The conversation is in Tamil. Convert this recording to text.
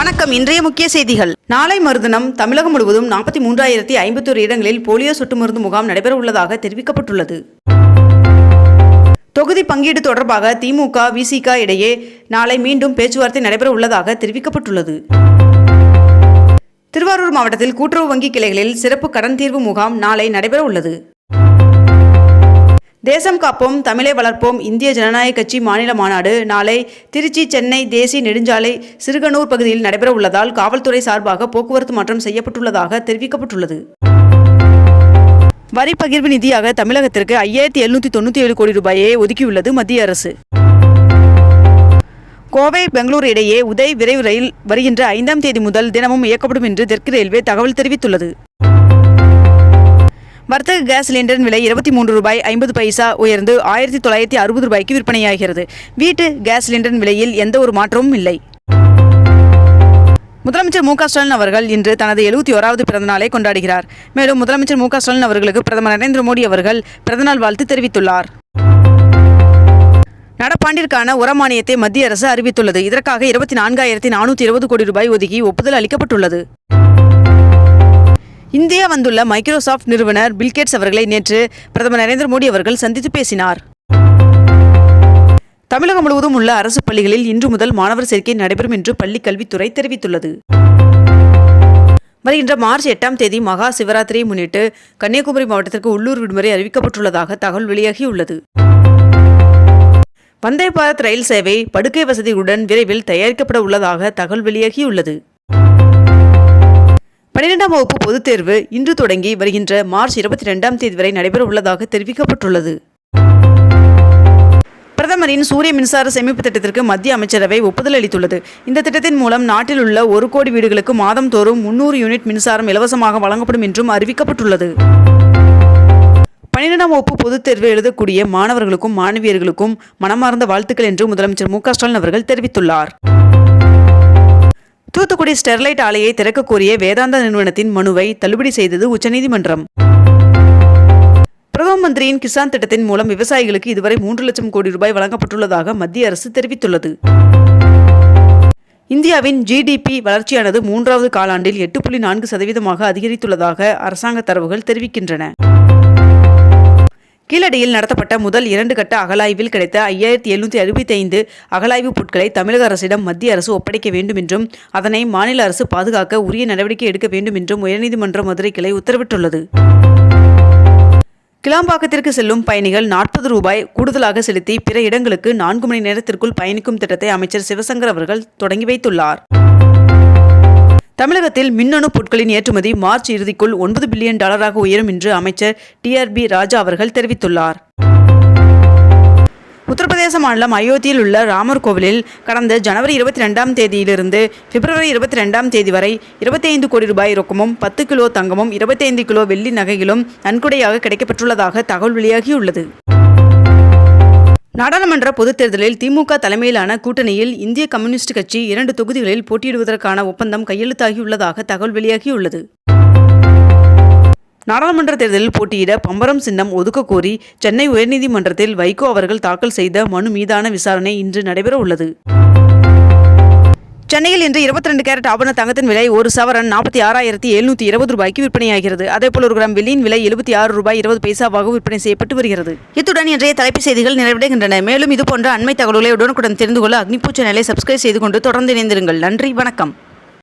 வணக்கம். இன்றைய முக்கிய செய்திகள். நாளை மறுதினம் தமிழகம் முழுவதும் நாற்பத்தி மூன்றாயிரத்தி ஐம்பத்தோரு இடங்களில் போலியோ சொட்டு மருந்து முகாம் நடைபெற உள்ளதாக தெரிவிக்கப்பட்டுள்ளது. தொகுதி பங்கீடு தொடர்பாக திமுக விசிக இடையே நாளை மீண்டும் பேச்சுவார்த்தை நடைபெற உள்ளதாக தெரிவிக்கப்பட்டுள்ளது. திருவாரூர் மாவட்டத்தில் கூட்டுறவு வங்கி கிளைகளில் சிறப்பு கடன் தீர்வு முகாம் நாளை நடைபெற உள்ளது. தேசம் காப்போம் தமிழை வளர்ப்போம் இந்திய ஜனநாயக கட்சி மாநில மாநாடு நாளை திருச்சி சென்னை தேசிய நெடுஞ்சாலை சிறுகனூர் பகுதியில் நடைபெற உள்ளதால் காவல்துறை சார்பாக போக்குவரத்து மாற்றம் செய்யப்பட்டுள்ளதாக தெரிவிக்கப்பட்டுள்ளது. வரி பகிர்வு நிதியாக தமிழகத்திற்கு ஐயாயிரத்தி எழுநூற்றி தொண்ணூற்றி ஏழு கோடி ரூபாயை ஒதுக்கியுள்ளது மத்திய அரசு. கோவை பெங்களூரு இடையே உதய் விரைவு ரயில் வருகின்ற ஐந்தாம் தேதி முதல் தினமும் இயக்கப்படும் என்று தெற்கு ரயில்வே தகவல் தெரிவித்துள்ளது. வர்த்தக கேஸ் சிலிண்டரின் விலை இருபத்தி மூன்று ரூபாய் ஐம்பது பைசா உயர்ந்து ஆயிரத்தி தொள்ளாயிரத்தி அறுபது ரூபாய்க்கு விற்பனையாகிறது. வீட்டு கேஸ் சிலிண்டரின் விலையில் எந்த ஒரு மாற்றமும் இல்லை. முதலமைச்சர் மு க ஸ்டாலின் அவர்கள் இன்று தனது எழுபத்தி ஓராவது பிறந்தநாளை கொண்டாடுகிறார். மேலும் முதலமைச்சர் மு க ஸ்டாலின் அவர்களுக்கு பிரதமர் நரேந்திர மோடி அவர்கள் பிறந்தநாள் வாழ்த்து தெரிவித்துள்ளார். நடப்பாண்டிற்கான உரமானியத்தை மத்திய அரசு அறிவித்துள்ளது. இதற்காக இருபத்தி நான்காயிரத்தி நானூற்றி இருபது கோடி ரூபாய் ஒதுக்கி ஒப்புதல் அளிக்கப்பட்டுள்ளது. இந்தியா வந்துள்ள மைக்ரோசாஃப்ட் நிறுவனர் பில்கேட்ஸ் அவர்களை நேற்று பிரதமர் நரேந்திர மோடி அவர்கள் சந்தித்து பேசினார். தமிழகம் முழுவதும் உள்ள அரசு பள்ளிகளில் இன்று முதல் மாணவர் சேர்க்கை நடைபெறும் என்று பள்ளிக் கல்வித்துறை தெரிவித்துள்ளது. வருகின்ற மார்ச் எட்டாம் தேதி மகா சிவராத்திரியை முன்னிட்டு கன்னியாகுமரி மாவட்டத்திற்கு உள்ளூர் விடுமுறை அறிவிக்கப்பட்டுள்ளதாக தகவல் வெளியாகியுள்ளது. வந்தே பாரத் ரயில் சேவை படுக்கை வசதியுடன் விரைவில் தயாரிக்கப்பட உள்ளதாக தகவல் வெளியாகியுள்ளது. பன்னிரெண்டாம் வகுப்பு பொதுத் தேர்வு இன்று தொடங்கி வருகின்ற மார்ச் இருபத்தி ரெண்டாம் தேதி வரை நடைபெற உள்ளதாக தெரிவிக்கப்பட்டுள்ளது. பிரதமரின் சூரிய மின்சார சேமிப்பு திட்டத்திற்கு மத்திய அமைச்சரவை ஒப்புதல் அளித்துள்ளது. இந்த திட்டத்தின் மூலம் நாட்டில் உள்ள ஒரு கோடி வீடுகளுக்கு மாதம் தோறும் முன்னூறு யூனிட் மின்சாரம் இலவசமாக வழங்கப்படும் என்றும் அறிவிக்கப்பட்டுள்ளது. பன்னிரெண்டாம் வகுப்பு பொதுத் தேர்வு எழுதக்கூடிய மாணவர்களுக்கும் மாணவியர்களுக்கும் மனமார்ந்த வாழ்த்துக்கள் என்று முதலமைச்சர் மு க ஸ்டாலின் அவர்கள் தெரிவித்துள்ளார். தூத்துக்குடி ஸ்டெர்லைட் ஆலையை திறக்க கோரிய வேதாந்தா நிறுவனத்தின் மனுவை தள்ளுபடி செய்தது உச்சநீதிமன்றம். பிரதம மந்திரியின் கிசான் திட்டத்தின் மூலம் விவசாயிகளுக்கு இதுவரை மூன்று லட்சம் கோடி ரூபாய் வழங்கப்பட்டுள்ளதாக மத்திய அரசு தெரிவித்துள்ளது. இந்தியாவின் ஜிடிபி வளர்ச்சியானது மூன்றாவது காலாண்டில் எட்டு புள்ளி நான்கு சதவீதமாக அதிகரித்துள்ளதாக அரசாங்க தரவுகள் தெரிவிக்கின்றன. கீழடியில் நடத்தப்பட்ட முதல் இரண்டு கட்ட அகலாய்வில் கிடைத்த ஐயாயிரத்தி எழுநூற்றி அறுபத்தி ஐந்து அகலாய்வு பொருட்களை தமிழக அரசிடம் மத்திய அரசு ஒப்படைக்க வேண்டும் என்றும் அதனை மாநில அரசு பாதுகாக்க உரிய நடவடிக்கை எடுக்க வேண்டும் என்றும் உயர்நீதிமன்ற மதுரை கிளை உத்தரவிட்டுள்ளது. கிளாம்பாக்கத்திற்கு செல்லும் பயணிகள் நாற்பது ரூபாய் கூடுதலாக செலுத்தி பிற இடங்களுக்கு நான்கு மணி நேரத்திற்குள் பயணிக்கும் திட்டத்தை அமைச்சர் சிவசங்கர் அவர்கள் தொடங்கி வைத்துள்ளார். தமிழகத்தில் மின்னணு பொருட்களின் ஏற்றுமதி மார்ச் இறுதிக்குள் ஒன்பது பில்லியன் டாலராக உயரும் என்று அமைச்சர் டிஆர்பி ராஜா அவர்கள் தெரிவித்துள்ளார். உத்தரப்பிரதேச மாநிலம் அயோத்தியில் உள்ள ராமர் கோவிலில் கடந்த ஜனவரி இருபத்தி ரெண்டாம் தேதியிலிருந்து பிப்ரவரி இருபத்தி ரெண்டாம் தேதி வரை இருபத்தைந்து கோடி ரூபாய் ரொக்கமும் பத்து கிலோ தங்கமும் இருபத்தைந்து கிலோ வெள்ளி நகைகளும் நன்கொடையாக கிடைக்கப்பட்டுள்ளதாக தகவல் வெளியாகியுள்ளது. நாடாளுமன்ற பொதுத் தேர்தலில் திமுக தலைமையிலான கூட்டணியில் இந்திய கம்யூனிஸ்ட் கட்சி இரண்டு தொகுதிகளில் போட்டியிடுவதற்கான ஒப்பந்தம் கையெழுத்தாகியுள்ளதாக தகவல் வெளியாகியுள்ளது. நாடாளுமன்ற தேர்தலில் போட்டியிட பம்பரம் சின்னம் ஒதுக்கக்கோரி சென்னை உயர்நீதிமன்றத்தில் வைகோ அவர்கள் தாக்கல் செய்த மனு மீதான விசாரணை இன்று நடைபெற உள்ளது சென்னையில் இன்று இருபத்தி ரெண்டு கேரட் ஆபண தங்கத்தின் விலை ஒரு சவரன் நாற்பத்தி ஆறாயிரத்தி எழுநூற்றி இருபது ரூபாய்க்கு விற்பனையாகிறது. அதேபோல் ஒரு கிராம் வெள்ளியின் விலை எழுபத்தி ஆறு ரூபாய் இருபது பைசாவாக விற்பனை செய்யப்பட்டு வருகிறது. இத்துடன் இன்றைய தலைப்புச் செய்திகள் நிறைவடைகின்றன. மேலும் இதுபோன்ற அண்மை தகவல்களை உடனுக்குடன் தெரிந்து கொள்ள அக்னிபூச்ச நிலை சப்ஸ்கிரைப் செய்து கொண்டு தொடர்ந்து இணைந்திருங்கள். நன்றி வணக்கம்.